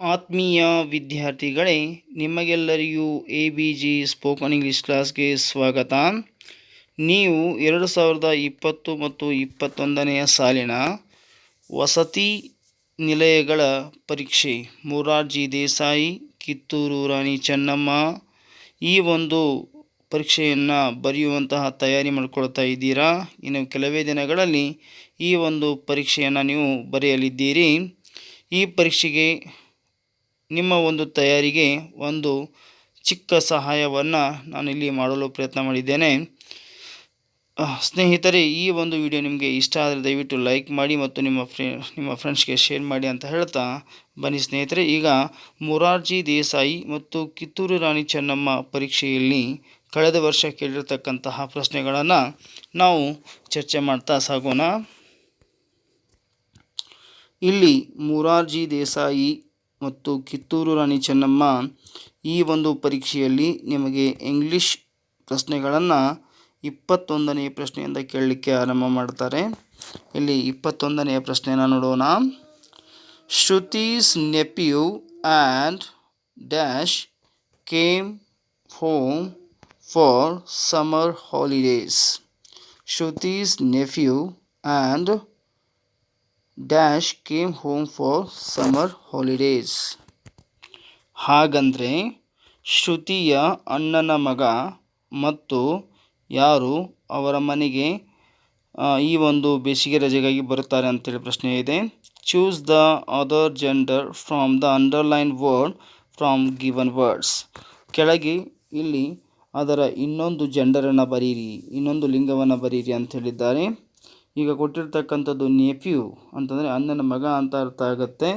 ಆತ್ಮೀಯ ವಿದ್ಯಾರ್ಥಿಗಳೇ, ನಿಮಗೆಲ್ಲರಿಗೂ A B G spoken English ಕ್ಲಾಸ್ಗೆ ಸ್ವಾಗತ. ನೀವು ಎರಡು ಸಾವಿರದ ಇಪ್ಪತ್ತು ಮತ್ತು ಇಪ್ಪತ್ತೊಂದನೆಯ ಸಾಲಿನ ವಸತಿ ನಿಲಯಗಳ ಪರೀಕ್ಷೆ, ಮೊರಾರ್ಜಿ ದೇಸಾಯಿ, ಕಿತ್ತೂರು ರಾಣಿ ಚೆನ್ನಮ್ಮ, ಈ ಒಂದು ಪರೀಕ್ಷೆಯನ್ನು ಬರೆಯುವಂತಹ ತಯಾರಿ ಮಾಡಿಕೊಳ್ತಾ ಇದ್ದೀರಾ? ಇನ್ನು ಕೆಲವೇ ದಿನಗಳಲ್ಲಿ ಈ ಒಂದು ಪರೀಕ್ಷೆಯನ್ನು ನೀವು ಬರೆಯಲಿದ್ದೀರಿ. ಈ ಪರೀಕ್ಷೆಗೆ ನಿಮ್ಮ ಒಂದು ತಯಾರಿಗೆ ಒಂದು ಚಿಕ್ಕ ಸಹಾಯವನ್ನು ನಾನಿಲ್ಲಿ ಮಾಡಲು ಪ್ರಯತ್ನ ಮಾಡಿದ್ದೇನೆ. ಸ್ನೇಹಿತರೆ, ಈ ಒಂದು ವಿಡಿಯೋ ನಿಮಗೆ ಇಷ್ಟ ಆದರೆ ದಯವಿಟ್ಟು ಲೈಕ್ ಮಾಡಿ ಮತ್ತು ನಿಮ್ಮ ಫ್ರೆ, ನಿಮ್ಮ ಫ್ರೆಂಡ್ಸ್ಗೆ ಶೇರ್ ಮಾಡಿ ಅಂತ ಹೇಳ್ತಾ ಬನ್ನಿ ಸ್ನೇಹಿತರೆ. ಈಗ ಮೊರಾರ್ಜಿ ದೇಸಾಯಿ ಮತ್ತು ಕಿತ್ತೂರು ರಾಣಿ ಚೆನ್ನಮ್ಮ ಪರೀಕ್ಷೆಯಲ್ಲಿ ಕಳೆದ ವರ್ಷ ಕೇಳಿರ್ತಕ್ಕಂತಹ ಪ್ರಶ್ನೆಗಳನ್ನು ನಾವು ಚರ್ಚೆ ಮಾಡ್ತಾ ಸಾಗೋಣ. ಇಲ್ಲಿ ಮೊರಾರ್ಜಿ ದೇಸಾಯಿ ಮತ್ತು ಕಿತ್ತೂರು ರಾಣಿ ಚೆನ್ನಮ್ಮ, ಈ ಒಂದು ಪರೀಕ್ಷೆಯಲ್ಲಿ ನಿಮಗೆ ಇಂಗ್ಲಿಷ್ ಪ್ರಶ್ನೆಗಳನ್ನು ಇಪ್ಪತ್ತೊಂದನೆಯ ಪ್ರಶ್ನೆಯಿಂದ ಕೇಳಲಿಕ್ಕೆ ಆರಂಭ ಮಾಡ್ತಾರೆ. ಇಲ್ಲಿ ಇಪ್ಪತ್ತೊಂದನೆಯ ಪ್ರಶ್ನೆಯನ್ನು ನೋಡೋಣ. Shruti's nephew and dash came home for summer holidays. Shruti's nephew and dash came home for summer holidays. ಹಾಗಂದರೆ, ಶ್ರುತಿಯ ಅಣ್ಣನ ಮಗ ಮತ್ತು ಯಾರು ಅವರ ಮನೆಗೆ ಈ ಒಂದು ಬೇಸಿಗೆ ರಜೆಗಾಗಿ ಬರುತ್ತಾರೆ ಅಂತೇಳಿ ಪ್ರಶ್ನೆ ಇದೆ. Choose the other gender from the underline word from given words ಕೆಳಗೆ ಇಲ್ಲಿ ಅದರ ಇನ್ನೊಂದು ಜೆಂಡರನ್ನು ಬರೀರಿ, ಇನ್ನೊಂದು ಲಿಂಗವನ್ನು ಬರೀರಿ ಅಂತ ಹೇಳಿದ್ದಾರೆ. ಈಗ ಕೊಟ್ಟಿರ್ತಕ್ಕಂಥದ್ದು ನೆಫ್ಯೂ ಅಂತಂದರೆ ಅಣ್ಣನ ಮಗ ಅಂತ ಅರ್ಥ ಆಗುತ್ತೆ.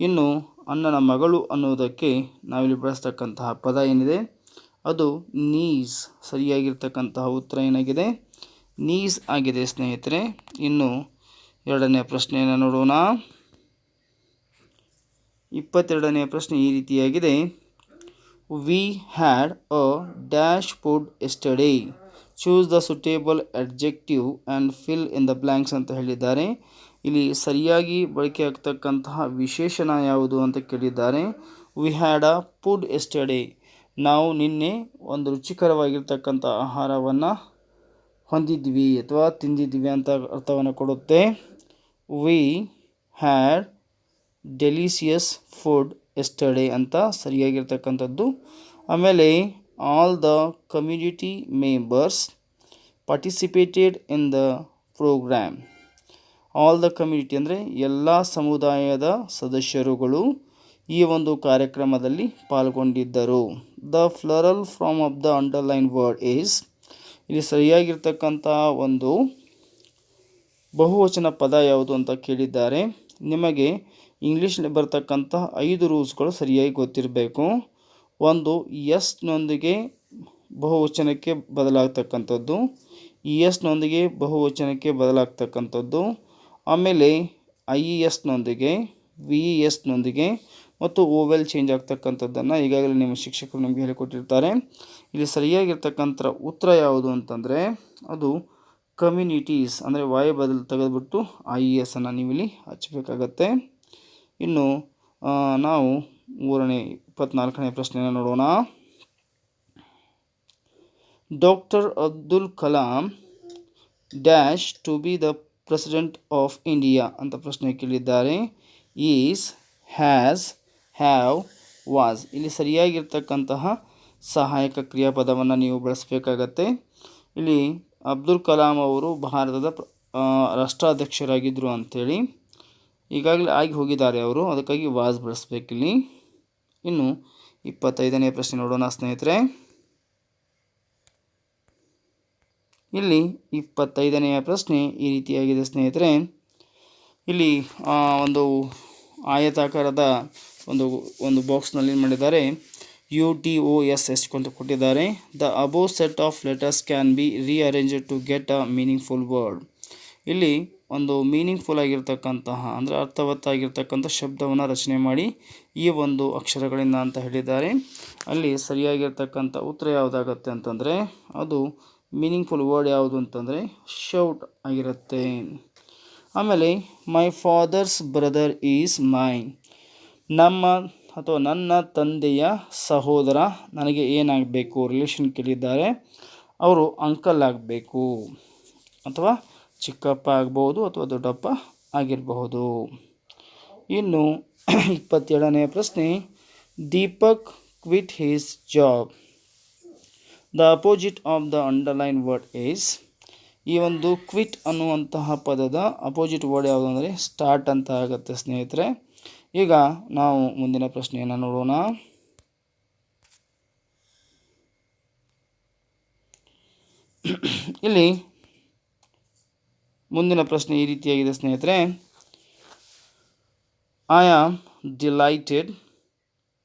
ಇನ್ನು ಅಣ್ಣನ ಮಗಳು ಅನ್ನೋದಕ್ಕೆ ನಾವಿಲ್ಲಿ ಬಳಸ್ತಕ್ಕಂತಹ ಪದ ಏನಿದೆ? ಅದು ನೀಸ್ ಸರಿಯಾಗಿರ್ತಕ್ಕಂತಹ ಉತ್ತರ ಏನಾಗಿದೆ? ನೀಸ್ ಆಗಿದೆ ಸ್ನೇಹಿತರೆ. ಇನ್ನು ಎರಡನೇ ಪ್ರಶ್ನೆಯನ್ನು ನೋಡೋಣ. ಇಪ್ಪತ್ತೆರಡನೆಯ ಪ್ರಶ್ನೆ ಈ ರೀತಿಯಾಗಿದೆ. We had a dash food yesterday choose the suitable adjective and fill in the blanks ಅಂತ ಹೇಳಿದ್ದಾರೆ. ಇಲ್ಲಿ ಸರಿಯಾಗಿ ಬಳಕೆ ಆಗ್ತಕ್ಕಂತಹ ವಿಶೇಷಣ ಯಾವುದು ಅಂತ ಕೇಳಿದ್ದಾರೆ. We had a food yesterday ನಾವು ನಿನ್ನೆ ಒಂದು ರುಚಿಕರವಾಗಿರ್ತಕ್ಕಂಥ ಆಹಾರವನ್ನು ಹೊಂದಿದ್ವಿ ಅಥವಾ ತಿಂದಿದ್ವಿ ಅಂತ ಅರ್ಥವನ್ನು ಕೊಡುತ್ತೆ. We had delicious food yesterday ಅಂತ ಸರಿಯಾಗಿರ್ತಕ್ಕಂಥದ್ದು. ಆಮೇಲೆ all the community members participated in the program. All the community ಅಂದರೆ ಎಲ್ಲ ಸಮುದಾಯದ ಸದಸ್ಯರುಗಳು ಈ ಒಂದು ಕಾರ್ಯಕ್ರಮದಲ್ಲಿ ಪಾಲ್ಗೊಂಡಿದ್ದರು. The plural form of the underline word is ಇಲ್ಲಿ ಸರಿಯಾಗಿರ್ತಕ್ಕಂಥ ಒಂದು ಬಹುವಚನ ಪದ ಯಾವುದು ಅಂತ ಕೇಳಿದ್ದಾರೆ. ನಿಮಗೆ ಇಂಗ್ಲೀಷ್ನಲ್ಲಿ ಬರ್ತಕ್ಕಂಥ ಐದು ರೂಲ್ಸ್ಗಳು ಸರಿಯಾಗಿ ಗೊತ್ತಿರಬೇಕು. ಒಂದು ಎಸ್ನೊಂದಿಗೆ ಬಹುವಚನಕ್ಕೆ ಬದಲಾಗ್ತಕ್ಕಂಥದ್ದು ಇ ಎಸ್ನೊಂದಿಗೆ ಬಹುವಚನಕ್ಕೆ ಬದಲಾಗ್ತಕ್ಕಂಥದ್ದು, ಆಮೇಲೆ ಐ ಇ ಎಸ್ನೊಂದಿಗೆ ವಿ ಇ ಎಸ್ನೊಂದಿಗೆ ಮತ್ತು ಓವೆಲ್ ಚೇಂಜ್ ಆಗ್ತಕ್ಕಂಥದ್ದನ್ನು ಈಗಾಗಲೇ ನಿಮ್ಮ ಶಿಕ್ಷಕರು ನಿಮಗೆ ಹೇಳಿಕೊಟ್ಟಿರ್ತಾರೆ. ಇಲ್ಲಿ ಸರಿಯಾಗಿರ್ತಕ್ಕಂಥ ಉತ್ತರ ಯಾವುದು ಅಂತಂದರೆ, ಅದು ಕಮ್ಯುನಿಟೀಸ್ ಅಂದರೆ ವಾಯು ಬದಲು ತೆಗೆದುಬಿಟ್ಟು ಐ ಇ ಎಸ್ ಅನ್ನು ನೀವಿಲ್ಲಿ ಹಚ್ಚಬೇಕಾಗತ್ತೆ. ಇನ್ನು ನಾವು ಮೂರನೇ, ಇಪ್ಪತ್ನಾಲ್ಕನೇ ಪ್ರಶ್ನೆಯನ್ನು ನೋಡೋಣ. Doctor Abdul Kalam dash to be the president of India ಅಂತ ಪ್ರಶ್ನೆ ಕೇಳಿದ್ದಾರೆ. Is, has, have, was. ಇಲ್ಲಿ ಸರಿಯಾಗಿರ್ತಕ್ಕಂತಹ ಸಹಾಯಕ ಕ್ರಿಯಾಪದವನ್ನು ನೀವು ಬಳಸಬೇಕಾಗತ್ತೆ. ಇಲ್ಲಿ ಅಬ್ದುಲ್ ಕಲಾಂ ಅವರು ಭಾರತದ ರಾಷ್ಟ್ರಾಧ್ಯಕ್ಷರಾಗಿದ್ದರು ಅಂಥೇಳಿ ಈಗಾಗಲೇ ಆಗಿ ಹೋಗಿದ್ದಾರೆ ಅವರು. ಅದಕ್ಕಾಗಿ ವಾಸ್ ಬಳಸಬೇಕಿಲ್ಲಿ. ಇನ್ನು ಇಪ್ಪತ್ತೈದನೇ ಪ್ರಶ್ನೆ ನೋಡೋಣ ಸ್ನೇಹಿತರೆ. ಇಲ್ಲಿ ಇಪ್ಪತ್ತೈದನೆಯ ಪ್ರಶ್ನೆ ಈ ರೀತಿಯಾಗಿದೆ ಸ್ನೇಹಿತರೆ. ಇಲ್ಲಿ ಒಂದು ಆಯತಾಕಾರದ ಒಂದು ಒಂದು ಬಾಕ್ಸ್ನಲ್ಲಿ ಏನು ಮಾಡಿದ್ದಾರೆ. U T O S S ಅಂತ ಕೊಟ್ಟಿದ್ದಾರೆ. The above set of letters can be rearrange to get a meaningful word ಇಲ್ಲಿ ಒಂದು ಮೀನಿಂಗ್ಫುಲ್ ಆಗಿರ್ತಕ್ಕಂತಹ, ಅಂದರೆ ಅರ್ಥವತ್ತಾಗಿರ್ತಕ್ಕಂಥ ಶಬ್ದವನ್ನು ರಚನೆ ಮಾಡಿ ಈ ಒಂದು ಅಕ್ಷರಗಳಿಂದ ಅಂತ ಹೇಳಿದ್ದಾರೆ. ಅಲ್ಲಿ ಸರಿಯಾಗಿರ್ತಕ್ಕಂಥ ಉತ್ತರ ಯಾವುದಾಗತ್ತೆ ಅಂತಂದರೆ, ಅದು ಮೀನಿಂಗ್ಫುಲ್ ವರ್ಡ್ ಯಾವುದು ಅಂತಂದರೆ ಶೌಟ್ ಆಗಿರುತ್ತೆ. ಆಮೇಲೆ my father's brother is my ನಮ್ಮ ಅಥವಾ ನನ್ನ ತಂದೆಯ ಸಹೋದರ ನನಗೆ ಏನಾಗಬೇಕು? ರಿಲೇಷನ್ ಕೇಳಿದ್ದಾರೆ. ಅವರು ಅಂಕಲ್ ಆಗಬೇಕು. ಅಥವಾ ಚಿಕ್ಕಪ್ಪ ಆಗ್ಬೋದು ಅಥವಾ ದೊಡ್ಡಪ್ಪ ಆಗಿರಬಹುದು. ಇನ್ನು ಇಪ್ಪತ್ತೇಳನೇ ಪ್ರಶ್ನೆ, Deepak quit his job. The opposite of the underline word is, ಈ ಒಂದು ಕ್ವಿಟ್ ಅನ್ನುವಂತಹ ಪದದ ಅಪೋಸಿಟ್ ವರ್ಡ್ ಯಾವುದು ಅಂದರೆ ಸ್ಟಾರ್ಟ್ ಅಂತ ಆಗುತ್ತೆ ಸ್ನೇಹಿತರೆ. ಈಗ ನಾವು ಮುಂದಿನ ಪ್ರಶ್ನೆಯನ್ನು ನೋಡೋಣ. ಇಲ್ಲಿ ಮುಂದಿನ ಪ್ರಶ್ನೆ ಈ ರೀತಿಯಾಗಿದೆ, ಸ್ನೇಹಿತರೆ. I am delighted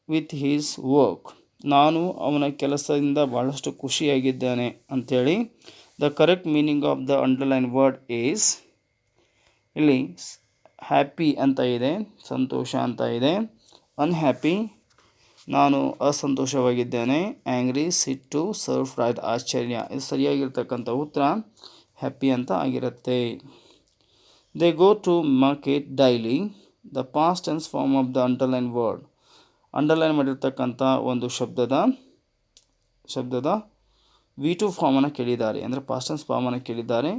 with his work ನಾನು ಅವನ ಕೆಲಸದಿಂದ ಬಹಳಷ್ಟು ಖುಷಿಯಾಗಿದ್ದೇನೆ ಅಂಥೇಳಿ the correct meaning of the underline word is ಇಲ್ಲಿ ಹ್ಯಾಪಿ ಅಂತ ಇದೆ, ಸಂತೋಷ ಅಂತ ಇದೆ. ಅನ್ಹ್ಯಾಪಿ ನಾನು ಅಸಂತೋಷವಾಗಿದ್ದೇನೆ ಆ್ಯಂಗ್ರಿ ಸಿಟ್ಟು ಸರ್ಫ್ರೈಡ್ ಆಶ್ಚರ್ಯ. ಇದು ಸರಿಯಾಗಿರ್ತಕ್ಕಂಥ ಉತ್ತರ. ಹ್ಯಾಪಿ ಅಂತ ಆಗಿರುತ್ತೆ. They go to market daily the past tense form of the underline word underline ಮಾಡಿರ್ತಕ್ಕಂಥ ಒಂದು ಶಬ್ದದ ಶಬ್ದದ ವಿ ಟು ಫಾರ್ಮನ್ನು ಕೇಳಿದ್ದಾರೆ. ಅಂದರೆ ಪಾಸ್ಟೆನ್ಸ್ ಫಾರ್ಮನ್ನು ಕೇಳಿದ್ದಾರೆ.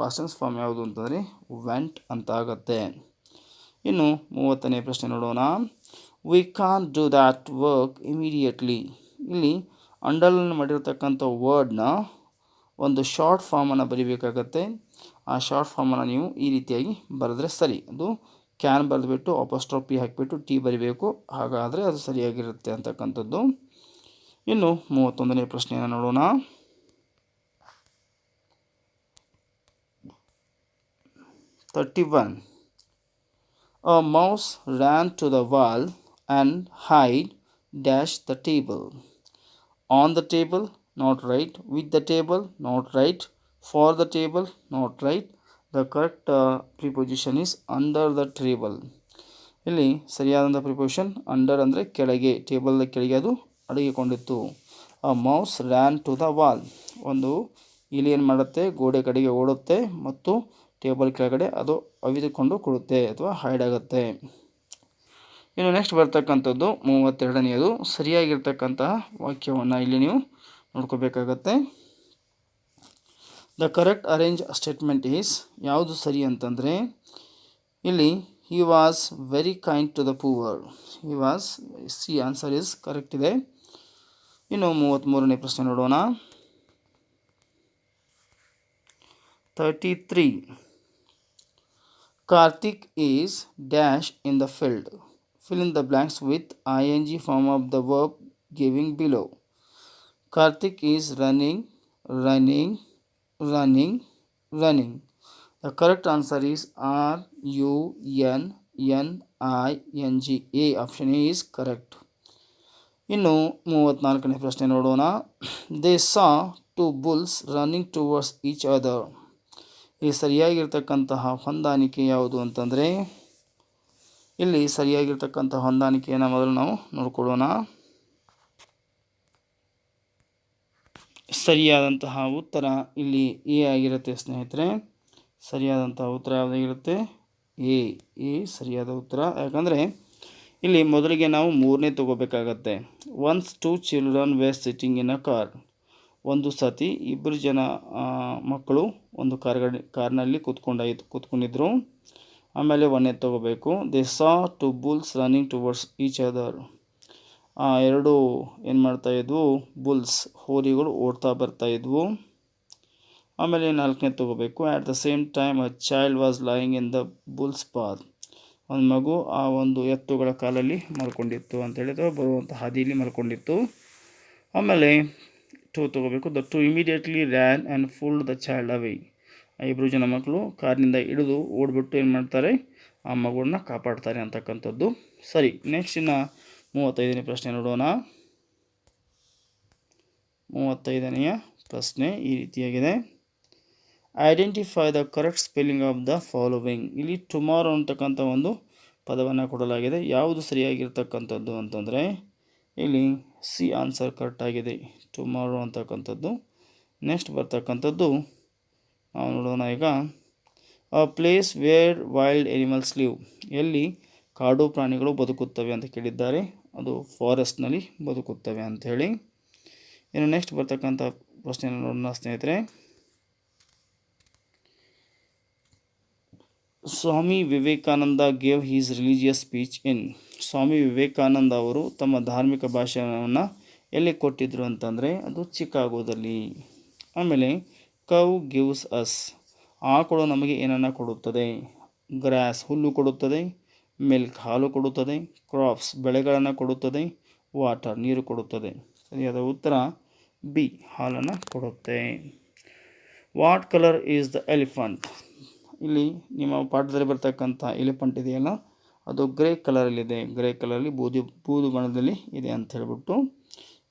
ಪಾಸ್ಟೆನ್ಸ್ ಫಾರ್ಮ್ ಯಾವುದು ಅಂತಂದರೆ ವೆಂಟ್ ಅಂತ ಆಗುತ್ತೆ ಇನ್ನು ಮೂವತ್ತನೇ ಪ್ರಶ್ನೆ ನೋಡೋಣ. We can do that work immediately ಇಲ್ಲಿ ಅಂಡರ್ಲೈನ್ ಮಾಡಿರ್ತಕ್ಕಂಥ ವರ್ಡ್ನ ಒಂದು ಶಾರ್ಟ್ ಫಾರ್ಮನ್ನು ಬರಿಬೇಕಾಗತ್ತೆ. ಆ ಶಾರ್ಟ್ ಫಾರ್ಮನ್ನು ನೀವು ಈ ರೀತಿಯಾಗಿ ಬರೆದ್ರೆ ಸರಿ. ಅದು ಕ್ಯಾನ್ ಬರೆದುಬಿಟ್ಟು ಅಪಸ್ಟ್ರೋಪಿ ಹಾಕಿಬಿಟ್ಟು ಟಿ ಬರಿಬೇಕು. ಹಾಗಾದರೆ ಅದು ಸರಿಯಾಗಿರುತ್ತೆ ಅಂತಕ್ಕಂಥದ್ದು. ಇನ್ನು ಮೂವತ್ತೊಂದನೇ ಪ್ರಶ್ನೆಯನ್ನು ನೋಡೋಣ. Thirty one a mouse ran to the wall and hide dash the table on the table not right with the table not right for the table not right the correct preposition is under the table ಇಲ್ಲಿ ಸರಿಯಾದಂಥ preposition under ಅಂದರೆ ಕೆಳಗೆ table ಕೆಳಗೆ ಅದು ಅಡಗಿಕೊಂಡಿತ್ತು. A mouse ran to the wall ಒಂದು ಇಲಿ ಏನು ಮಾಡುತ್ತೆ? ಗೋಡೆ ಕಡೆಗೆ ಓಡುತ್ತೆ ಮತ್ತು ಟೇಬಲ್ ಕೆಳಗಡೆ ಅದು ಅವಿದುಕೊಂಡು ಕೊಡುತ್ತೆ ಅಥವಾ ಹೈಡ್ ಆಗುತ್ತೆ. ಇನ್ನು ನೆಕ್ಸ್ಟ್ ಬರ್ತಕ್ಕಂಥದ್ದು ಮೂವತ್ತೆರಡನೆಯದು. ಸರಿಯಾಗಿರ್ತಕ್ಕಂತಹ ವಾಕ್ಯವನ್ನು ಇಲ್ಲಿ ನೀವು ನೋಡ್ಕೋಬೇಕಾಗತ್ತೆ. The correct arrange statement is ಯಾವುದು ಸರಿ ಅಂತಂದರೆ, ಇಲ್ಲಿ he was very kind to the poor he was C answer is correct ಇದೆ. ಇನ್ನು ಮೂವತ್ತ್ಮೂರನೇ ಪ್ರಶ್ನೆ ನೋಡೋಣ. Thirty three Karthik is dash in the field the blanks with I N G form of the verb giving below. Karthik is running running running running. The correct answer is r u n n i n g. A option is correct. ಇನ್ನು ಮೂವತ್ತ್ನಾಲ್ಕನೇ ಪ್ರಶ್ನೆ ನೋಡೋಣ. They saw two bulls running towards each other ಈ ಸರಿಯಾಗಿರ್ತಕ್ಕಂತಹ ಹೊಂದಾಣಿಕೆ ಯಾವುದು ಅಂತಂದರೆ, ಇಲ್ಲಿ ಸರಿಯಾಗಿರ್ತಕ್ಕಂಥ ಹೊಂದಾಣಿಕೆಯನ್ನು ಮೊದಲು ನಾವು ನೋಡ್ಕೊಳ್ಳೋಣ. ಸರಿಯಾದಂತಹ ಉತ್ತರ ಇಲ್ಲಿ ಎ ಆಗಿರುತ್ತೆ ಸ್ನೇಹಿತರೆ. ಸರಿಯಾದಂತಹ ಉತ್ತರ ಯಾವುದಾಗಿರುತ್ತೆ ಎ. ಎ ಸರಿಯಾದ ಉತ್ತರ. ಯಾಕಂದರೆ ಇಲ್ಲಿ ಮೊದಲಿಗೆ ನಾವು ಮೂರನೇ ತಗೋಬೇಕಾಗತ್ತೆ. Once two children were sitting in a car ಒಂದು ಸತಿ ಇಬ್ಬರು ಜನ ಮಕ್ಕಳು ಒಂದು ಕಾರ್ಗಡೆ ಕಾರ್ನಲ್ಲಿ ಕೂತ್ಕೊಂಡಾಯಿತು ಕೂತ್ಕೊಂಡಿದ್ರು. ಆಮೇಲೆ ಒನ್ನೇ ತಗೋಬೇಕು. They saw two bulls running towards each other ಎರಡು ಏನು ಮಾಡ್ತಾಯಿದ್ವು ಬುಲ್ಸ್, ಹೋರಿಗಳು ಓಡ್ತಾ ಬರ್ತಾಯಿದ್ವು ಆಮೇಲೆ ನಾಲ್ಕನೇ ತಗೋಬೇಕು. At the same time a child was lying in the bulls path ಒಂದು ಮಗು ಆ ಒಂದು ಎತ್ತುಗಳ ಕಾಲಲ್ಲಿ ಮಲ್ಕೊಂಡಿತ್ತು ಅಂತೇಳಿದ್ರೆ ಬರುವಂಥ ಹಾದಿಯಲ್ಲಿ ಮಲ್ಕೊಂಡಿತ್ತು. ಆಮೇಲೆ ಟೂ ತಗೋಬೇಕು. The two immediately ran and pull the child away ಇಬ್ಬರು ಜನ ಮಕ್ಕಳು ಕಾರಿನಿಂದ ಹಿಡಿದು ಓಡ್ಬಿಟ್ಟು ಏನು ಮಾಡ್ತಾರೆ? ಆ ಮಗುವನ್ನ ಕಾಪಾಡ್ತಾರೆ ಅಂತಕ್ಕಂಥದ್ದು. ಸರಿ ನೆಕ್ಸ್ಟ್ ಇನ್ನು ಮೂವತ್ತೈದನೇ ಪ್ರಶ್ನೆ ನೋಡೋಣ. ಮೂವತ್ತೈದನೆಯ ಪ್ರಶ್ನೆ ಈ ರೀತಿಯಾಗಿದೆ. Identify the correct spelling of the following ಇಲ್ಲಿ ಟುಮಾರೋ ಅಂತಕ್ಕಂಥ ಒಂದು ಪದವನ್ನು ಕೊಡಲಾಗಿದೆ. ಯಾವುದು ಸರಿಯಾಗಿರ್ತಕ್ಕಂಥದ್ದು ಅಂತಂದರೆ, ಇಲ್ಲಿ ಸಿ ಆನ್ಸರ್ ಕರೆಕ್ಟಾಗಿದೆ ಟುಮಾರೋ ಅಂತಕ್ಕಂಥದ್ದು ನೆಕ್ಸ್ಟ್ ಬರ್ತಕ್ಕಂಥದ್ದು, ನಾವು ನೋಡೋಣ ಈಗ. A place where wild animals live ಎಲ್ಲಿ ಕಾಡು ಪ್ರಾಣಿಗಳು ಬದುಕುತ್ತವೆ ಅಂತ ಕೇಳಿದ್ದಾರೆ. ಅದು ಫಾರೆಸ್ಟ್ನಲ್ಲಿ ಬದುಕುತ್ತವೆ ಅಂಥೇಳಿ ಇನ್ನು ನೆಕ್ಸ್ಟ್ ಬರ್ತಕ್ಕಂಥ ಪ್ರಶ್ನೆ ನೋಡೋಣ ಸ್ನೇಹಿತರೆ. Swami Vivekananda gave his religious speech in Swami Vivekananda ಅವರು ತಮ್ಮ ಧಾರ್ಮಿಕ ಭಾಷಣವನ್ನು ಎಲ್ಲಿ ಕೊಟ್ಟಿದ್ರು ಅಂತಂದರೆ ಅದು ಚಿಕಾಗೋದಲ್ಲಿ. ಆಮೇಲೆ ಕೌ ಗಿವ್ಸ್ ಅಸ್ ಆಕಳು ನಮಗೆ ಏನನ್ನು ಕೊಡುತ್ತದೆ? ಗ್ರಾಸ್ ಹುಲ್ಲು ಕೊಡುತ್ತದೆ. ಮಿಲ್ಕ್ ಹಾಲು ಕೊಡುತ್ತದೆ, ಕ್ರಾಪ್ಸ್ ಬೆಳೆಗಳನ್ನು ಕೊಡುತ್ತದೆ, ವಾಟರ್ ನೀರು ಕೊಡುತ್ತದೆ. ಸರಿಯಾದ ಉತ್ತರ, ಬಿ, ಹಾಲನ್ನು ಕೊಡುತ್ತೆ. What colour is the elephant ಇಲ್ಲಿ ನಿಮ್ಮ ಪಾಠದಲ್ಲಿ ಬರ್ತಕ್ಕಂಥ ಎಲಿಫೆಂಟ್ ಇದೆಯಲ್ಲ, ಅದು ಗ್ರೇ ಕಲರಲ್ಲಿದೆ ಗ್ರೇ ಕಲರಲ್ಲಿ ಬೂದಿ, ಬೂದು ಬಣ್ಣದಲ್ಲಿ ಇದೆ ಅಂತ ಹೇಳ್ಬಿಟ್ಟು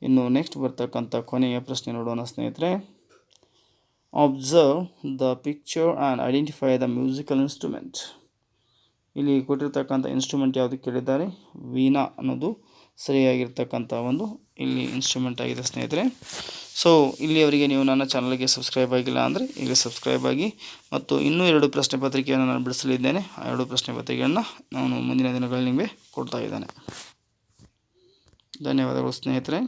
ಇನ್ನು ನೆಕ್ಸ್ಟ್ ಬರ್ತಕ್ಕಂಥ ಕೊನೆಯ ಪ್ರಶ್ನೆ ನೋಡೋಣ ಸ್ನೇಹಿತರೆ. Observe the picture and identify the musical instrument ಇಲ್ಲಿ ಕೊಟ್ಟಿರ್ತಕ್ಕಂಥ ಇನ್ಸ್ಟ್ರೂಮೆಂಟ್ ಯಾವುದು ಕೇಳಿದ್ದಾರೆ? ವೀನಾ ಅನ್ನೋದು ಸರಿಯಾಗಿರ್ತಕ್ಕಂಥ ಒಂದು ಇಲ್ಲಿ ಇನ್ಸ್ಟ್ರೂಮೆಂಟ್ ಆಗಿದೆ ಸ್ನೇಹಿತರೆ. ಸೊ ಇಲ್ಲಿಯವರಿಗೆ ನೀವು ನನ್ನ ಚಾನಲ್ಗೆ ಸಬ್ಸ್ಕ್ರೈಬ್ ಆಗಿಲ್ಲ ಅಂದರೆ ಈಗ ಸಬ್ಸ್ಕ್ರೈಬ್ ಆಗಿ ಮತ್ತು ಇನ್ನೂ ಎರಡು ಪ್ರಶ್ನೆ ಪತ್ರಿಕೆಯನ್ನು ನಾನು ಬಿಡಿಸಲಿದ್ದೇನೆ. ಆ ಎರಡು ಪ್ರಶ್ನೆ ಪತ್ರಿಕೆಯನ್ನು ನಾನು ಮುಂದಿನ ದಿನಗಳಲ್ಲಿ ನಿಮಗೆ ಕೊಡ್ತಾ ಇದ್ದೇನೆ. ಧನ್ಯವಾದಗಳು ಸ್ನೇಹಿತರೆ.